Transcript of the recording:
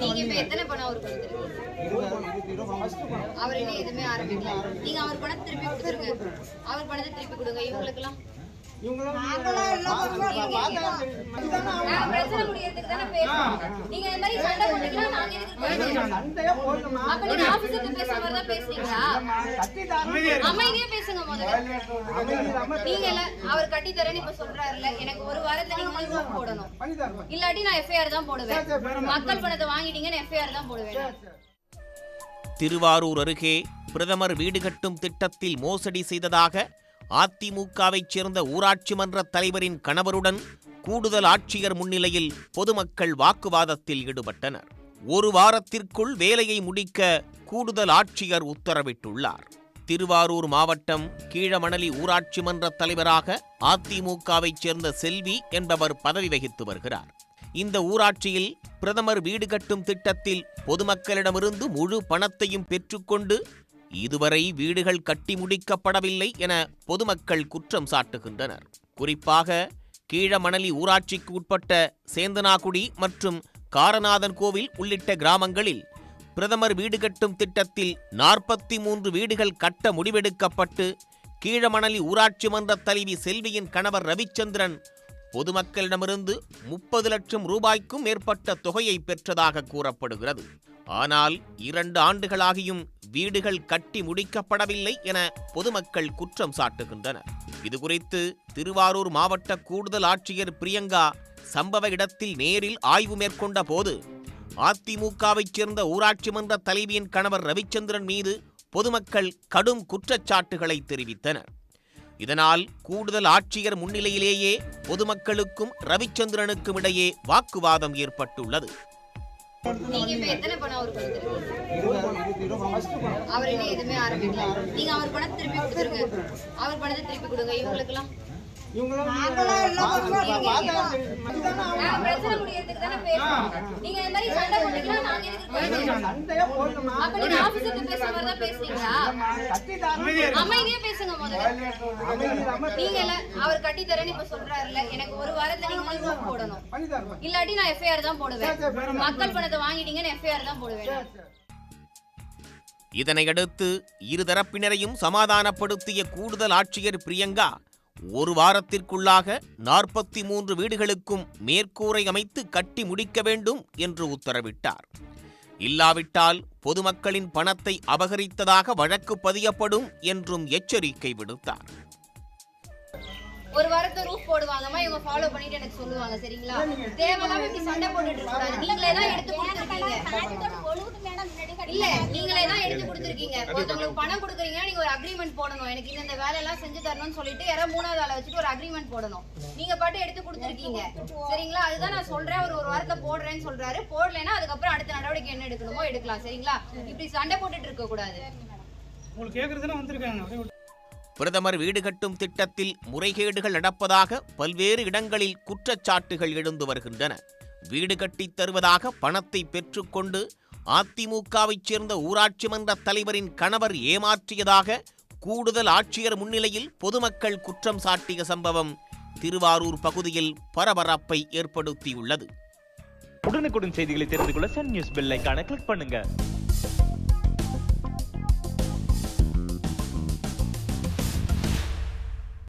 நீங்க இப்ப எத்தனை பணம் அவருக்கு கொடுத்துருக்கீங்க? அவர் இன்னும் எதுவுமே ஆரம்பிக்கல. நீங்க அவர் பணத்தை திருப்பி கொடுத்துருங்க. அவர் பணத்தை திருப்பி கொடுங்க. இவங்களுக்கு எல்லாம் நாங்க இந்த மாதிரி சண்டை போட்டீங்கன்னா நாங்க அமைதியா பேசுங்க முதல்ல. நீங்க அவர் கட்டி தரேன்னு இப்ப சொல்றாருல்ல எனக்கு ஒரு வாரத்துல நீங்க வந்து ரூம் போடணும். இல்லாட்டி நான் எஃப்ஐஆர் தான் போடுவேன். மக்கள் பணத்தை வாங்கிட்டீங்கன்னு எஃப்ஐஆர் தான் போடுவேன். திருவாரூர் அருகே பிரதமர் வீடு கட்டும் திட்டத்தில் மோசடி செய்ததாக அதிமுகவைச் சேர்ந்த ஊராட்சி மன்ற தலைவரின் கணவருடன் கூடுதல் ஆட்சியர் முன்னிலையில் பொதுமக்கள் வாக்குவாதத்தில் ஈடுபட்டனர். ஒரு வாரத்திற்குள் வேலையை முடிக்க கூடுதல் ஆட்சியர் உத்தரவிட்டுள்ளார். திருவாரூர் மாவட்டம் கீழமணலி ஊராட்சி மன்ற தலைவராக அதிமுகவைச் சேர்ந்த செல்வி என்பவர் பதவி வகித்து வருகிறார். இந்த ஊராட்சியில் பிரதமர் வீடு கட்டும் திட்டத்தில் பொதுமக்களிடமிருந்து முழு பணத்தையும் பெற்றுக்கொண்டு இதுவரை வீடுகள் கட்டி முடிக்கப்படவில்லை என பொதுமக்கள் குற்றம் சாட்டுகின்றனர். குறிப்பாக கீழமணலி ஊராட்சிக்கு உட்பட்ட சேந்தனாகுடி மற்றும் காரநாதன் கோவில் உள்ளிட்ட கிராமங்களில் பிரதமர் வீடு கட்டும் திட்டத்தில் நாற்பத்தி மூன்று வீடுகள் கட்ட முடிவெடுக்கப்பட்டு கீழமணலி ஊராட்சி மன்ற தலைவி செல்வியின் கணவர் ரவிச்சந்திரன் பொதுமக்களிடமிருந்து முப்பது லட்சம் ரூபாய்க்கும் மேற்பட்ட தொகையை பெற்றதாக கூறப்படுகிறது. ஆனால் இரண்டு ஆண்டுகளாகியும் வீடுகள் கட்டி முடிக்கப்படவில்லை என பொதுமக்கள் குற்றம் சாட்டுகின்றனர். இதுகுறித்து திருவாரூர் மாவட்ட கூடுதல் ஆட்சியர் பிரியங்கா சம்பவ இடத்தில் நேரில் ஆய்வு மேற்கொண்ட போது அதிமுகவைச் சேர்ந்த ஊராட்சி மன்ற தலைவியின் கணவர் ரவிச்சந்திரன் மீது பொதுமக்கள் கடும் குற்றச்சாட்டுகளை தெரிவித்தனர். இதனால் கூடுதல் ஆட்சியர் முன்னிலையிலேயே பொதுமக்களுக்கும் ரவிச்சந்திரனுக்கும் இடையே வாக்குவாதம் ஏற்பட்டுள்ளது. அவர் இன்னும் எதுவுமே ஆரம்பிக்கல. நீங்க அவர் பணத்தை திருப்பி கொடுத்துருங்க. அவர் பணத்தை திருப்பி கொடுங்க. இவங்களுக்கு எல்லாம் அவர் கட்டி தரேன்னு இப்ப சொல்றாருல்ல எனக்கு ஒரு வாரத்துல நீங்க போடணும். இல்லாட்டி நான் எஃப்ஐஆர் தான் போடுவேன். மக்கள் பணத்தை வாங்கிட்டீங்கன்னு எஃப்ஐஆர் தான் போடுவேன் இதனையடுத்து இருதரப்பினரையும் சமாதானப்படுத்திய கூடுதல் ஆட்சியர் பிரியங்கா ஒரு வாரத்திற்குள்ளாக நாற்பத்தி மூன்று வீடுகளுக்கும் மேற்கூரை அமைத்து கட்டி முடிக்க வேண்டும் என்று உத்தரவிட்டார் இல்லாவிட்டால் பொதுமக்களின் பணத்தை அபகரித்ததாக வழக்கு பதியப்படும் என்றும் எச்சரிக்கை விடுத்தார் ஒரு வாரத்தை ரூஃப் போடுவாங்கம்மா இவங்க ஃபாலோ பண்ணிட்டு எனக்கு சொல்லுவாங்க சரிங்களா தேவையில்லாம இப்படி சண்டை போட்டுட்டு இருக்காது நீங்களே தான் எடுத்து கொடுத்துருக்கீங்க இல்ல எடுத்து கொடுத்துருக்கீங்க. ஒருத்தவங்களுக்கு பணம் கொடுக்குறீங்கன்னா நீங்க ஒரு அக்ரிமெண்ட் போடணும். எனக்கு இந்த இந்த வேலை எல்லாம் செஞ்சு தரணும்னு சொல்லிட்டு யாரோ மூணாவது ஆளை வச்சுட்டு ஒரு அக்ரிமெண்ட் போடணும். நீங்க பாட்டு எடுத்து கொடுத்துருக்கீங்க. சரிங்களா? அதுதான் நான் சொல்றேன். அவர் ஒரு வாரத்தை போடுறேன்னு சொல்றாரு. போடலைன்னா அதுக்கப்புறம் அடுத்த நடவடிக்கை என்ன எடுக்கணுமோ எடுக்கலாம். சரிங்களா? இப்படி சண்டை போட்டுட்டு இருக்க கூடாது. பிரதமர் வீடு கட்டும் திட்டத்தில் முறைகேடுகள் நடப்பதாக பல்வேறு இடங்களில் குற்றச்சாட்டுகள் எழுந்து வருகின்றன. வீடு கட்டித் தருவதாக பணத்தை பெற்றுக்கொண்டு அதிமுகவைச் சேர்ந்த ஊராட்சி மன்ற தலைவரின் கணவர் ஏமாற்றியதாக கூடுதல் ஆட்சியர் முன்னிலையில் பொதுமக்கள் குற்றம் சாட்டிய சம்பவம் திருவாரூர் பகுதியில் பரபரப்பை ஏற்படுத்தியுள்ளது. உடனுக்குடன் செய்திகளை தெரிந்து கொள்ள சன் நியூஸ் பெல்லைக்கான கிளிக் பண்ணுங்க.